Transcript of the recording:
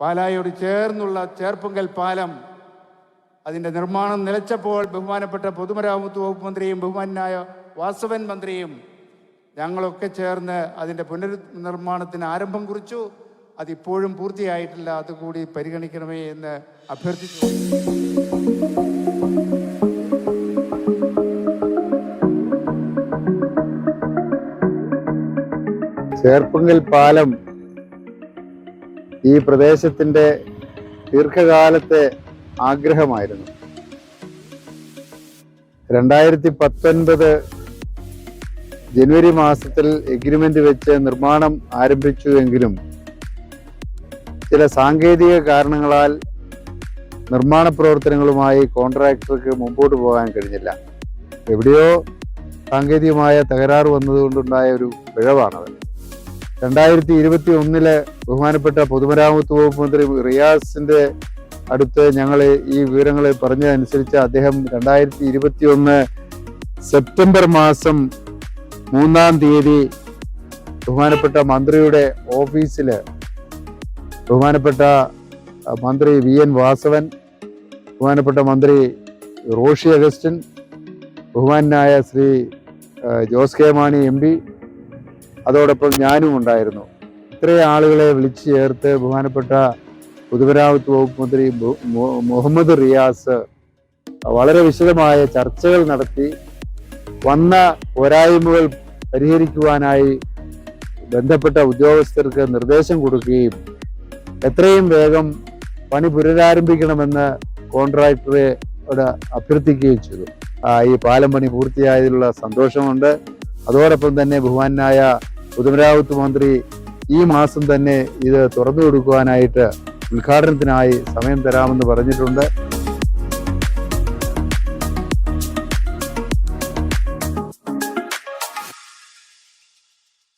പാലായോട് ചേർന്നുള്ള ചേർപ്പുങ്കൽ പാലം അതിന്റെ നിർമ്മാണം നിലച്ചപ്പോൾ ബഹുമാനപ്പെട്ട പൊതുമരാമത്ത് വകുപ്പ് മന്ത്രിയും ബഹുമാനായ വാസവൻ മന്ത്രിയും ഞങ്ങളൊക്കെ ചേർന്ന് അതിന്റെ പുനർനിർമ്മാണത്തിന് ആരംഭം കുറിച്ചു. അതിപ്പോഴും പൂർത്തിയായിട്ടില്ല. അതുകൂടി പരിഗണിക്കണമേ എന്ന് അഭ്യർത്ഥിച്ചു. ചേർപ്പുങ്കൽ പാലം ഈ പ്രദേശത്തിന്റെ ദീർഘകാലത്തെ ആഗ്രഹമായിരുന്നു. രണ്ടായിരത്തി പത്തൊൻപത് ജനുവരി മാസത്തിൽ എഗ്രിമെന്റ് വെച്ച് നിർമ്മാണം ആരംഭിച്ചുവെങ്കിലും ചില സാങ്കേതിക കാരണങ്ങളാൽ നിർമ്മാണ പ്രവർത്തനങ്ങളുമായി കോൺട്രാക്ടർക്ക് മുമ്പോട്ട് പോകാൻ കഴിഞ്ഞില്ല. എവിടെയോ സാങ്കേതികമായ തകരാറ് വന്നതുകൊണ്ടുണ്ടായ ഒരു പിഴവാണത്. രണ്ടായിരത്തി ഇരുപത്തി ഒന്നിൽ ബഹുമാനപ്പെട്ട പൊതുമരാമത്ത് വകുപ്പ് മന്ത്രി റിയാസിന്റെ അടുത്ത് ഞങ്ങൾ ഈ വിവരങ്ങൾ പറഞ്ഞതനുസരിച്ച് അദ്ദേഹം രണ്ടായിരത്തി ഇരുപത്തി ഒന്ന് സെപ്റ്റംബർ മാസം മൂന്നാം തീയതി ബഹുമാനപ്പെട്ട മന്ത്രിയുടെ ഓഫീസിൽ ബഹുമാനപ്പെട്ട മന്ത്രി വി എൻ വാസവൻ ബഹുമാനപ്പെട്ട മന്ത്രി റോഷി അഗസ്റ്റിൻ ബഹുമാനായ Shri Jose K Mani M P അതോടൊപ്പം ഞാനും ഉണ്ടായിരുന്നു. ഇത്രയും ആളുകളെ വിളിച്ചു ചേർത്ത് ബഹുമാനപ്പെട്ട പൊതുമരാമത്ത് വകുപ്പ് മന്ത്രി മുഹമ്മദ് റിയാസ് വളരെ വിശദമായ ചർച്ചകൾ നടത്തി. വന്ന പോരായ്മകൾ പരിഹരിക്കുവാനായി ബന്ധപ്പെട്ട ഉദ്യോഗസ്ഥർക്ക് നിർദ്ദേശം കൊടുക്കുകയും എത്രയും വേഗം പണി പുനരാരംഭിക്കണമെന്ന് കോൺട്രാക്ടറെ അഭ്യർത്ഥിക്കുകയും ചെയ്തു. ഈ പാലം പണി പൂർത്തിയായതിലുള്ള സന്തോഷമുണ്ട്. അതോടൊപ്പം തന്നെ ബഹുമാനായ പൊതുമരാമത്ത് മന്ത്രി ഈ മാസം തന്നെ ഇത് തുറന്നു കൊടുക്കുവാനായിട്ട് ഉദ്ഘാടനത്തിനായി സമയം തരാമെന്ന് പറഞ്ഞിട്ടുണ്ട്.